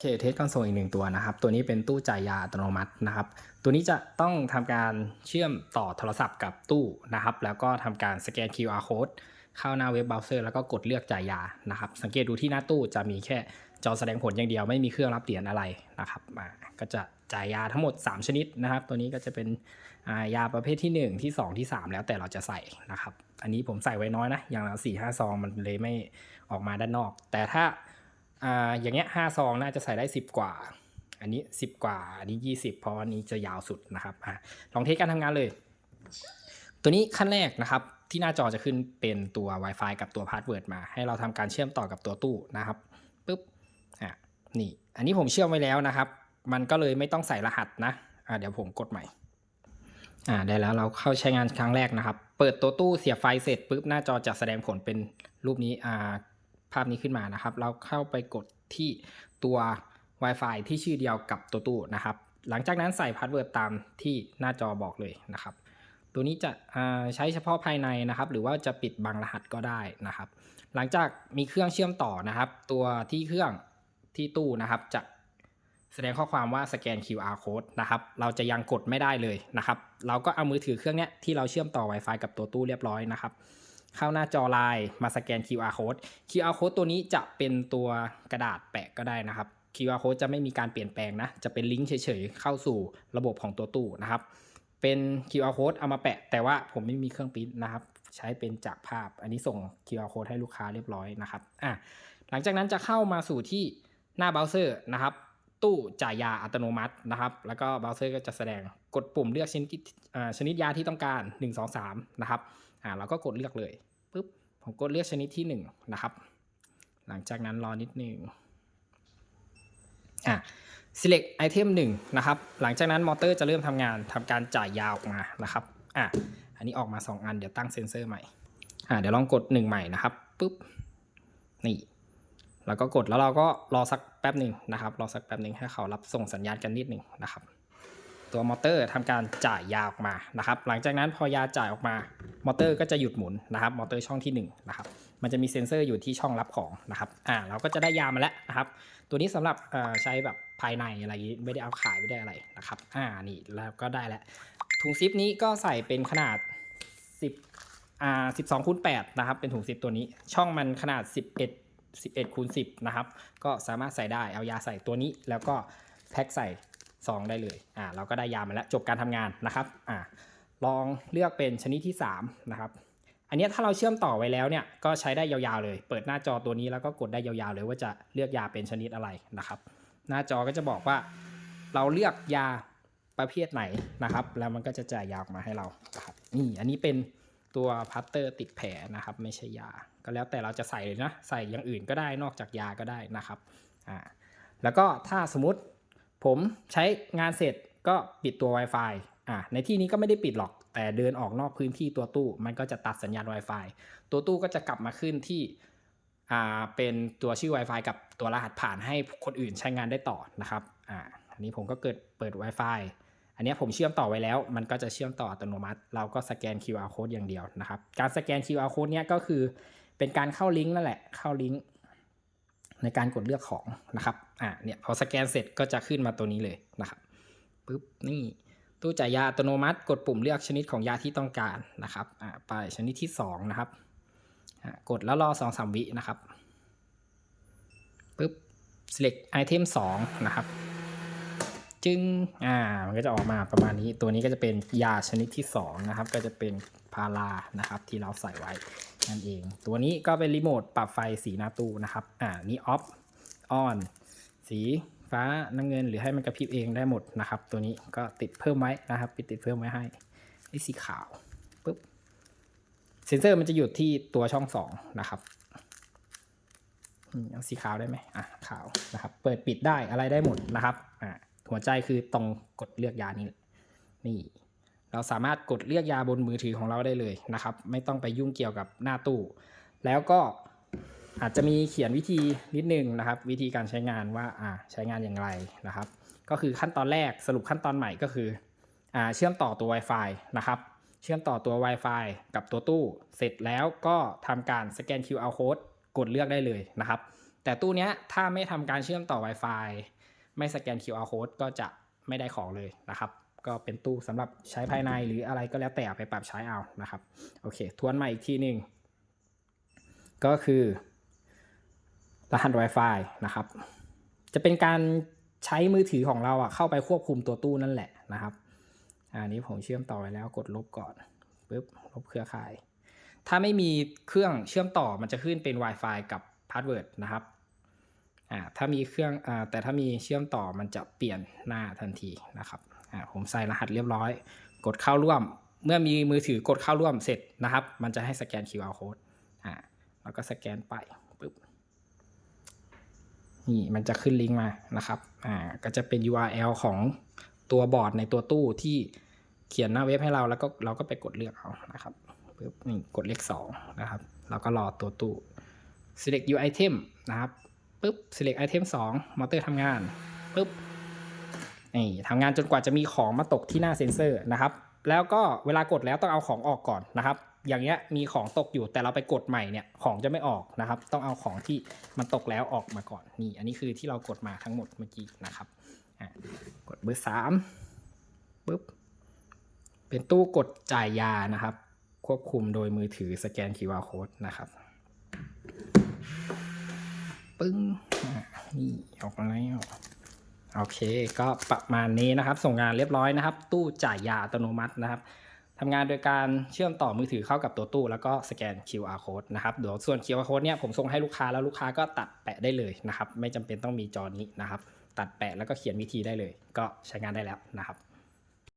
เคเทสคอนโซลอีกหนึ่งตัวนะครับ ตัวนี้เป็นตู้จ่ายยาอัตโนมัตินะครับ ตัวนี้จะต้องทำการเชื่อมต่อโทรศัพท์กับตู้นะครับ แล้วก็ทำการสแกน QR code เข้าหน้าเว็บเบราว์เซอร์แล้วก็กดเลือกจ่ายยานะครับ สังเกตดูที่หน้าตู้จะมีแค่จอแสดงผลอย่างเดียวไม่มีเครื่องรับเหรียญอะไรนะครับอ่าก็จะจ่ายยาทั้งหมด 3 ชนิดนะครับ ตัวนี้ก็จะเป็นายาประเภทที่ 1 ที่ 2 ที่ 3 แล้วแต่เราจะใส่นะครับ อันนี้ผมใส่ไว้น้อยนะ อย่างละสี่ห้าซองมันเลยไม่ออกมาด้านนอก แต่ถ้า อ่าอย่างเงี้ยห้าซองน่าจะใส่ได้10กว่า อันนี้10กว่า อันนี้20เพราะอันนี้จะยาวสุดนะครับอะลองเทสการทำงานเลย ตัวนี้ขั้นแรกนะครับ ที่หน้าจอจะขึ้นเป็นตัว Wi-Fi กับตัวพาสเวิร์ดมา ให้เราทำการเชื่อมต่อกับตัวตู้นะครับปุ๊บอะนี่ อันนี้ผมเชื่อมไว้แล้วนะครับ มันก็เลยไม่ต้องใส่รหัสนะอะเดี๋ยวผมกดใหม่อ่าได้แล้วเราเข้าใช้งานครั้งแรกนะครับ เปิดตัวตู้เสียบไฟเสร็จปุ๊บหน้าจอจะแสดงผลเป็นรูปนี้อ่า ภาพนี้ขึ้นมานะครับ เราเข้าไปกดที่ตัว Wi-Fi ที่ชื่อเดียวกับตัวตู้นะครับ หลังจากนั้นใส่พาสเวิร์ดตามที่หน้าจอบอกเลยนะครับ ตัวนี้จะใช้เฉพาะภายในนะครับ หรือว่าจะปิดบังรหัสก็ได้นะครับ หลังจากมีเครื่องเชื่อมต่อนะครับ ตัวที่เครื่องที่ตู้นะครับจะแสดงข้อความว่าสแกน QR code นะครับ เราจะยังกดไม่ได้เลยนะครับ เราก็เอามือถือเครื่องนี้ที่เราเชื่อมต่อ Wi-Fi กับตัวตู้เรียบร้อยนะครับ เข้าหน้าจอไลน์มาสแกน QR code QR code ตัวนี้จะเป็นตัวกระดาษแปะก็ได้นะครับ QR code จะไม่มีการเปลี่ยนแปลงนะ จะเป็นลิงก์เฉยๆ เข้าสู่ระบบของตัวตู้นะครับ เป็น QR code เอามาแปะ แต่ว่าผมไม่มีเครื่องปริ้นนะครับ ใช้เป็นจากภาพ อันนี้ส่ง QR code ให้ลูกค้าเรียบร้อยนะครับ อะ หลังจากนั้นจะเข้ามาสู่ที่หน้าเบราว์เซอร์นะครับ ตู้จ่ายยาอัตโนมัตินะครับ แล้วก็เบราว์เซอร์ก็จะแสดงกดปุ่มเลือกชนิดชนิดยาที่ต้องการ 1 2 3 นะครับอ่าเราก็กดเลือกเลยปุ๊บผมกดเลือกชนิดที่ 1 นะครับ หลังจากนั้นรอนิดนึงอะ select item 1นะครับ หลังจากนั้นมอเตอร์จะเริ่มทำงานทำการจ่ายยาออกมานะครับอะอันนี้ออกมา 2 อันเดี๋ยวตั้งเซ็นเซอร์ใหม่อ่าเดี๋ยวลองกด 1 ใหม่นะครับปุ๊บนี่ แล้วก็กดแล้วเราก็รอสักแป๊บหนึ่งนะครับ รอสักแป๊บหนึ่งให้เขารับส่งสัญญาณกันนิดหนึ่งนะครับ ตัวมอเตอร์ทำการจ่ายยาออกมานะครับ หลังจากนั้นพอยาจ่ายออกมามอเตอร์ก็จะหยุดหมุนนะครับ มอเตอร์ช่องที่1นะครับ มันจะมีเซ็นเซอร์อยู่ที่ช่องรับของนะครับ อ่า เราก็จะได้ยามาแล้วนะครับ ตัวนี้สำหรับใช้แบบภายในอะไรยี้ไม่ได้เอาขายไม่ได้อะไรนะครับ อ่า นี่แล้วก็ได้แล้ว ถุงซิปนี้ก็ใส่เป็นขนาด 10อ่า12คูณ8นะครับ เป็นถุงซิปตัวนี้ ช่องมันขนาด 11 11คูณ10 นะครับ ก็สามารถใส่ได้เอายาใส่ตัวนี้ แล้วก็แพ็คใส่ซองได้เลยอ่าเราก็ได้ยามาแล้วจบการทำงานนะครับอ่าลองเลือกเป็นชนิดที่ 3 นะครับ อันนี้ถ้าเราเชื่อมต่อไว้แล้วเนี่ยก็ใช้ได้ยาวๆเลย เปิดหน้าจอตัวนี้แล้วก็กดได้ยาวๆเลยว่าจะเลือกยาเป็นชนิดอะไรนะครับ หน้าจอก็จะบอกว่า เราเลือกยาประเภทไหนนะครับ แล้วมันก็จะจ่ายยาออกมาให้เราครับนี่อันนี้เป็น ตัวพัตเตอร์ติดแผลนะครับ ไม่ใช่ยา ก็แล้วแต่เราจะใส่เลยนะ ใส่อย่างอื่นก็ได้นอกจากยาก็ได้นะครับอ่าแล้วก็ถ้าสมมติผมใช้งานเสร็จก็ปิดตัว Wi-Fi อ่าในที่นี้ก็ไม่ได้ปิดหรอก แต่เดินออกนอกพื้นที่ตัวตู้ มันก็จะตัดสัญญาณ Wi-Fi ตัวตู้ก็จะกลับมาขึ้นที่อ่าเป็นตัวชื่อ Wi-Fi กับตัวรหัสผ่านให้คนอื่นใช้งานได้ต่อนะครับอ่าอันนี้ผมก็เกิดเปิด Wi-Fi อันนี้ผมเชื่อมต่อไว้แล้ว มันก็จะเชื่อมต่ออัตโนมัติ เราก็สแกน QR code อย่างเดียวนะครับ การสแกน QR code เนี้ยก็คือเป็นการเข้าลิงก์นั่นแหละ เข้าลิงก์ในการกดเลือกของนะครับ อ่าเนี่ยพอสแกนเสร็จก็จะขึ้นมาตัวนี้เลยนะครับปุ๊บนี่ตู้จ่ายยาอัตโนมัติ กดปุ่มเลือกชนิดของยาที่ต้องการนะครับ อ่าไปชนิดที่สองนะครับอ่ากดแล้วรอสองสามวินะครับปุ๊บ select item 2นะครับ จึงอ่ามันก็จะออกมาประมาณนี้ ตัวนี้ก็จะเป็นยาชนิดที่ 2 นะครับ ก็จะเป็นพารานะครับที่เราใส่ไว้นั่นเอง ตัวนี้ก็เป็นรีโมทปรับไฟสีหน้าตู้นะครับอ่านี่ off on สีฟ้าน้ำเงินหรือให้มันกระพริบเองได้หมดนะครับ ตัวนี้ก็ติดเพิ่มไว้นะครับปิดติดเพิ่มไว้ให้นี่สีขาวปุ๊บเซนเซอร์มันจะอยู่ที่ตัวช่องสองนะครับเอาสีขาวได้ไหมอะขาวนะครับ เปิดปิดได้อะไรได้หมดนะครับอ่า หัวใจคือตรงกดเลือกยานี้นี่ เราสามารถกดเลือกยาบนมือถือของเราได้เลยนะครับ ไม่ต้องไปยุ่งเกี่ยวกับหน้าตู้ แล้วก็อาจจะมีเขียนวิธีนิดนึงนะครับ วิธีการใช้งานว่าอ่าใช้งานอย่างไรนะครับ ก็คือขั้นตอนแรกสรุปขั้นตอนใหม่ก็คืออ่าเชื่อมต่อตัว Wi-Fi นะครับเชื่อมต่อตัว Wi-Fi กับตัวตู้ เสร็จแล้วก็ทำการสแกน QR code กดเลือกได้เลยนะครับ แต่ตู้เนี้ยถ้าไม่ทำการเชื่อมต่อ Wi-Fi ไม่สแกน QR code ก็จะไม่ได้ของเลยนะครับ ก็เป็นตู้สำหรับใช้ภายในหรืออะไรก็แล้วแต่ไปปรับใช้เอานะครับโอเคทวนมาอีกทีหนึ่งก็คือรหัส Wi-Fi นะครับ จะเป็นการใช้มือถือของเราอะเข้าไปควบคุมตัวตู้นั่นแหละนะครับอันนี้ผมเชื่อมต่อไว้แล้วกดลบก่อนปึ๊บลบเครือข่าย ถ้าไม่มีเครื่องเชื่อมต่อมันจะขึ้นเป็น Wi-Fi กับพาสเวิร์ดนะครับ อ่าถ้ามีเครื่องอ่าแต่ถ้ามีเชื่อมต่อมันจะเปลี่ยนหน้าทันทีนะครับอ่าผมใส่รหัสเรียบร้อย กดเข้าร่วม เมื่อมีมือถือกดเข้าร่วมเสร็จนะครับ มันจะให้สแกน QR code อ่าแล้วก็สแกนไปปึ๊บนี่มันจะขึ้นลิงก์มานะครับอ่าก็จะเป็น URL ของตัวบอร์ดในตัวตู้ที่เขียนหน้าเว็บให้เราแล้วก็เราก็ไปกดเลือกเอานะครับปึ๊บนี่กดเลขสองนะครับแล้วก็รอตัวตู้ select u item นะครับ ปึ๊บ select item 2 มอเตอร์ทำงานปึ๊บนี่ทำงานจนกว่าจะมีของมาตกที่หน้าเซ็นเซอร์นะครับ แล้วก็เวลากดแล้วต้องเอาของออกก่อนนะครับ อย่างเงี้ยมีของตกอยู่แต่เราไปกดใหม่เนี่ยของจะไม่ออกนะครับ ต้องเอาของที่มันตกแล้วออกมาก่อนนี่ อันนี้คือที่เรากดมาทั้งหมดเมื่อกี้นะครับกดเบอร์สามปึ๊บเป็นตู้กดจ่ายยานะครับ ควบคุมโดยมือถือสแกน QR code นะครับ ปึ้งนี่ออกมาแล้วโอเค ก็ประมาณนี้นะครับ ส่งงานเรียบร้อยนะครับ ตู้จ่ายยาอัตโนมัตินะครับทำงานโดยการเชื่อมต่อมือถือเข้ากับตัวตู้ แล้วก็สแกน QR code นะครับเดี๋ยวส่วน QR code เนี่ยผมส่งให้ลูกค้าแล้วลูกค้าก็ตัดแปะได้เลยนะครับ ไม่จำเป็นต้องมีจอนี้นะครับ ตัดแปะแล้วก็เขียนวิธีได้เลย ก็ใช้งานได้แล้วนะครับ